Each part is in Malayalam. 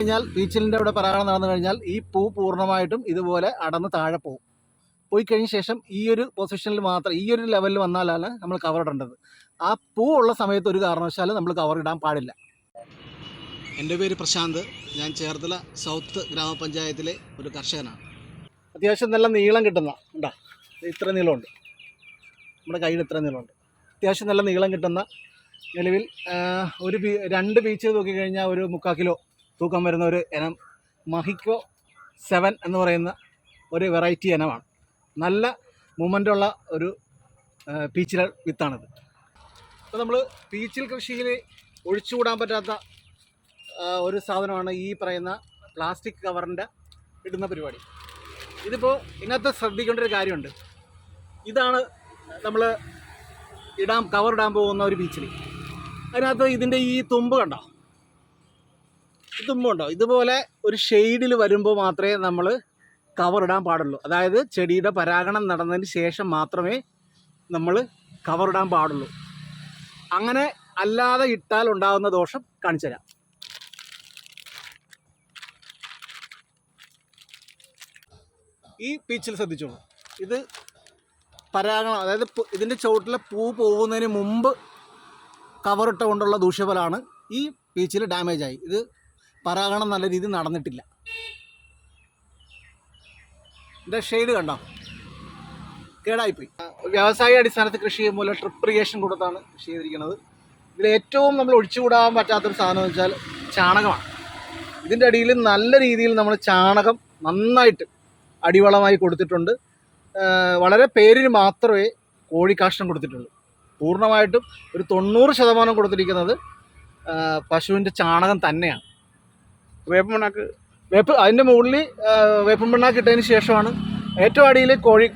കഴിഞ്ഞാൽ പീച്ചിലിന്റെ അവിടെ പരാഗണം നടന്നു കഴിഞ്ഞാൽ ഈ പൂ പൂർണമായിട്ടും ഇതുപോലെ അടന്ന് താഴെ പോകും. പോയി കഴിഞ്ഞ ശേഷം ഈ ഒരു പൊസിഷനിൽ മാത്രം ഈ ഒരു ലെവലിൽ വന്നാലാണ് നമ്മൾ കവർ ഇടേണ്ടത്. ആ പൂ ഉള്ള സമയത്ത് ഒരു കാരണവശാലും നമ്മൾ കവർ ഇടാൻ പാടില്ല. എന്റെ പേര് പ്രശാന്ത്. ഞാൻ ചേർത്തല സൗത്ത് ഗ്രാമപഞ്ചായത്തിലെ ഒരു കർഷകനാണ്. അത്യാവശ്യം നല്ല നീളം കിട്ടുന്ന ഉണ്ടാ ഇത്ര നീളമുണ്ട്. നമ്മുടെ കയ്യിൽ ഇത്ര നീളമുണ്ട്. അത്യാവശ്യം നല്ല നീളം കിട്ടുന്ന നിലവിൽ ഒരു രണ്ട് ബീച്ച് നോക്കിക്കഴിഞ്ഞാൽ ഒരു മുക്കാൽ കിലോ തൂക്കം വരുന്ന ഒരു ഇനം മഹിക്കോ സെവൻ എന്ന് പറയുന്ന ഒരു വെറൈറ്റി ഇനമാണ്. നല്ല മൂമെന്റുള്ള ഒരു പീച്ചില വിത്താണിത്. അപ്പോൾ നമ്മൾ പീച്ചിൽ കൃഷിയിൽ ഒഴിച്ചുകൂടാൻ പറ്റാത്ത ഒരു സാധനമാണ് ഈ പറയുന്ന പ്ലാസ്റ്റിക് കവറിന്റെ ഇടുന്ന പരിപാടി. ഇതിപ്പോൾ ഇതിനകത്ത് ശ്രദ്ധിക്കേണ്ട ഒരു കാര്യമുണ്ട്. ഇതാണ് നമ്മൾ ഇടാൻ കവർ ഇടാൻ പോകുന്ന ഒരു ബീച്ചിൽ അതിനകത്ത് ഇതിന്റെ ഈ തുമ്പ് കണ്ടോ? തുമ്പുണ്ടോ ഇതുപോലെ ഒരു ഷെയ്ഡിൽ വരുമ്പോൾ മാത്രമേ നമ്മൾ കവർ ഇടാൻ പാടുള്ളൂ. അതായത് ചെടിയുടെ പരാഗണം നടന്നതിന് ശേഷം മാത്രമേ നമ്മൾ കവർ ഇടാൻ പാടുള്ളൂ. അങ്ങനെ അല്ലാതെ ഇട്ടാൽ ഉണ്ടാകുന്ന ദോഷം കാണിച്ചു തരാം. ഈ പീച്ചിൽ ശ്രദ്ധിച്ചോളൂ. ഇത് പരാഗണം അതായത് ഇതിന്റെ ചുവട്ടിലെ പൂ പോകുന്നതിന് മുമ്പ് കവറിട്ട കൊണ്ടുള്ള ദൂഷ്യഫലമാണ് ഈ പീച്ചിൽ ഡാമേജായി ഇത് പരാഗണം നല്ല രീതിയിൽ നടന്നിട്ടില്ല. ഇതിന്റെ ഷെയ്ഡ് കണ്ടോ? കേടായിപ്പോയി. വ്യവസായ അടിസ്ഥാനത്തിൽ കൃഷി ചെയ്യുമ്പോൾ ട്രിപ്പ് ഇറിഗേഷൻ കൊടുത്താണ് കൃഷി ചെയ്തിരിക്കുന്നത്. ഇതിൽ ഏറ്റവും നമ്മൾ ഒഴിച്ചുകൂടാൻ പറ്റാത്തൊരു സാധനം എന്ന് വെച്ചാൽ ചാണകമാണ്. ഇതിന്റെ അടിയിൽ നല്ല രീതിയിൽ നമ്മൾ ചാണകം നന്നായിട്ട് അടിവളമായി കൊടുത്തിട്ടുണ്ട്. വളരെ പേരിന് മാത്രമേ കോഴിക്കാഷ്ടം കൊടുത്തിട്ടുള്ളൂ. പൂർണമായിട്ടും ഒരു തൊണ്ണൂറ് ശതമാനം കൊടുത്തിരിക്കുന്നത് പശുവിന്റെ ചാണകം തന്നെയാണ്. വേപ്പമണ്ണാക്ക്. വേപ്പ് അതിന്റെ മുകളിൽ വേപ്പൻ പിണ്ണാക്ക് ഇട്ടതിന് ശേഷമാണ് ഏറ്റവും അടിയിൽ കോഴി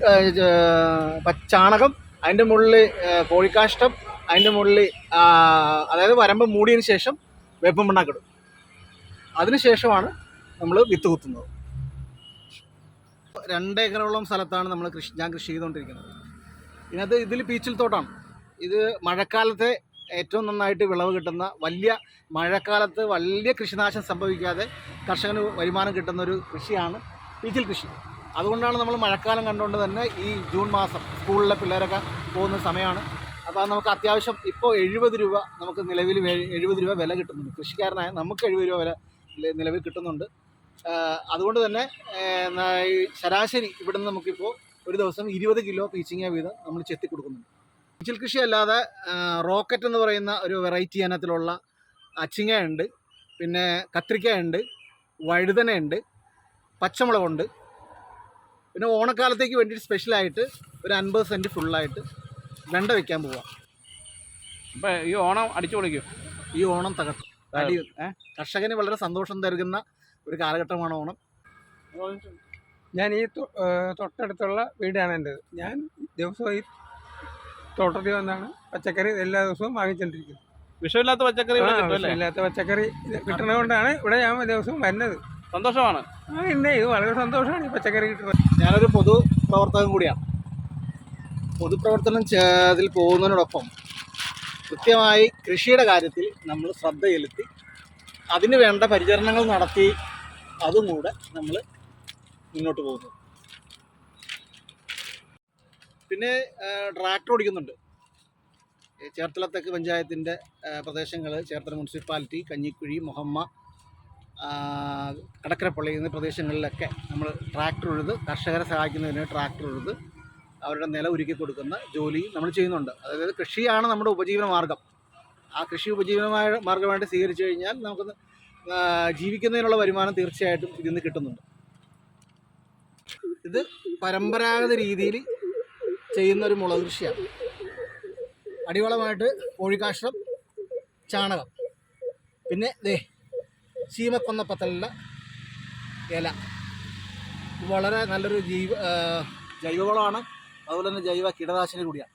ചാണകം അതിന്റെ മുകളിൽ കോഴിക്കാഷ്ടം അതിന്റെ മുകളിൽ അതായത് വരമ്പ് മൂടിയതിന് ശേഷം വേപ്പൻ പിണ്ണാക്കിടും അതിന് ശേഷമാണ് നമ്മൾ വിത്ത് കുത്തുന്നത്. രണ്ട് ഏക്കറോളം സ്ഥലത്താണ് നമ്മൾ കൃഷി ഞാൻ കൃഷി ചെയ്തുകൊണ്ടിരിക്കുന്നത്. ഇതിനകത്ത് ഇതിൽ പീച്ചിൽ തോട്ടാണ്. ഇത് മഴക്കാലത്തെ ഏറ്റവും നന്നായിട്ട് വിളവ് കിട്ടുന്ന വലിയ മഴക്കാലത്ത് വലിയ കൃഷിനാശം സംഭവിക്കാതെ കർഷകന് വരുമാനം കിട്ടുന്ന ഒരു കൃഷിയാണ് പീച്ചിൽ കൃഷി. അതുകൊണ്ടാണ് നമ്മൾ മഴക്കാലം കണ്ടുകൊണ്ട് തന്നെ ഈ ജൂൺ മാസം സ്കൂളിലെ പിള്ളേരൊക്കെ പോകുന്ന സമയമാണ്. അപ്പോൾ നമുക്ക് അത്യാവശ്യം ഇപ്പോൾ എഴുപത് രൂപ നമുക്ക് നിലവിൽ എഴുപത് രൂപ വില കിട്ടുന്നുണ്ട്. കൃഷിക്കാരനായ നമുക്ക് എഴുപത് രൂപ വില നിലവിൽ കിട്ടുന്നുണ്ട്. അതുകൊണ്ട് തന്നെ ശരാശരി ഇവിടെ നിന്ന് നമുക്കിപ്പോൾ ഒരു ദിവസം ഇരുപത് കിലോ പീച്ചിങ്ങ വീതം നമ്മൾ ചെത്തി കൊടുക്കുന്നുണ്ട് പീച്ചിൽ കൃഷി അല്ലാതെ റോക്കറ്റ് എന്ന് പറയുന്ന ഒരു വെറൈറ്റി ഇനത്തിലുള്ള അച്ചിങ്ങയുണ്ട്. പിന്നെ കത്രിക്കയുണ്ട് വഴുതനയുണ്ട് പച്ചമുളകുണ്ട്. പിന്നെ ഓണക്കാലത്തേക്ക് വേണ്ടിയിട്ട് സ്പെഷ്യലായിട്ട് ഒരു അൻപത് സെന്റ് ഫുള്ളായിട്ട് വെണ്ട വെക്കാൻ പോവാം. അപ്പോൾ ഈ ഓണം അടിച്ചു പൊളിക്കും? ഈ ഓണം തകർക്കും. അടി കർഷകന് വളരെ സന്തോഷം നൽകുന്ന ഒരു കാലഘട്ടമാണ് ഓണം. ഞാൻ ഈ തൊട്ടടുത്തുള്ള വീടാണ് എന്റെത്. ഞാൻ ദിവസവും ഈ തോട്ടത്തിൽ വന്നാണ് പച്ചക്കറി എല്ലാ ദിവസവും വാങ്ങിച്ചുകൊണ്ടിരിക്കുന്നത് വിഷമില്ലാത്ത പച്ചക്കറി ഇവിടെ കിട്ടും അല്ലേ? വിഷമില്ലാത്ത പച്ചക്കറി ഇത് കിട്ടണതുകൊണ്ടാണ് ഇവിടെ ഞാൻ ദിവസവും വരുന്നത്. സന്തോഷമാണ്. ആ ഇന്നെ ഇത് വളരെ സന്തോഷമാണ് ഈ പച്ചക്കറി കിട്ടുന്നത്. ഞാനൊരു പൊതു പ്രവർത്തകൻ കൂടിയാണ്. പൊതുപ്രവർത്തനം ചെ- അതിൽ പോകുന്നതിനോടൊപ്പം കൃത്യമായി കൃഷിയുടെ കാര്യത്തിൽ നമ്മൾ ശ്രദ്ധ ചെലുത്തി അതിന് വേണ്ട പരിചരണങ്ങൾ നടത്തി അതും കൂടെ നമ്മൾ മുന്നോട്ട് പോകുന്നു. പിന്നെ ട്രാക്ടർ ഓടിക്കുന്നുണ്ട്. ചേർത്തല തെക്ക് പഞ്ചായത്തിന്റെ പ്രദേശങ്ങൾ ചേർത്തല മുനിസിപ്പാലിറ്റി കഞ്ഞിക്കുഴി മുഹമ്മ കടക്കരപ്പള്ളി എന്നീ പ്രദേശങ്ങളിലൊക്കെ നമ്മൾ ട്രാക്ടർ ഉഴുത് കർഷകരെ സഹായിക്കുന്നതിന് ട്രാക്ടർ ഉഴുത് അവരുടെ നില ഒരുക്കി കൊടുക്കുന്ന ജോലി നമ്മൾ ചെയ്യുന്നുണ്ട്. അതായത് കൃഷിയാണ് നമ്മുടെ ഉപജീവന മാർഗം. ആ കൃഷി ഉപജീവനമായ മാർഗമായിട്ട് സ്വീകരിച്ചു കഴിഞ്ഞാൽ നമുക്ക് ജീവിക്കുന്നതിനുള്ള വരുമാനം തീർച്ചയായിട്ടും ഇതിൽ നിന്ന് കിട്ടുന്നുണ്ട്. ഇത് പരമ്പരാഗത രീതിയിൽ ചെയ്യുന്ന ഒരു മുളക് കൃഷിയാണ്. അടിവളമായിട്ട് കോഴിക്കാഷ്ടം ചാണകം. പിന്നെ ദേ ചീമക്കൊന്ന പത്തലിന്റെ ഇല വളരെ നല്ലൊരു ജൈവ ജൈവവളമാണ്. അതുപോലെ തന്നെ ജൈവ കീടനാശിനി കൂടിയാണ്.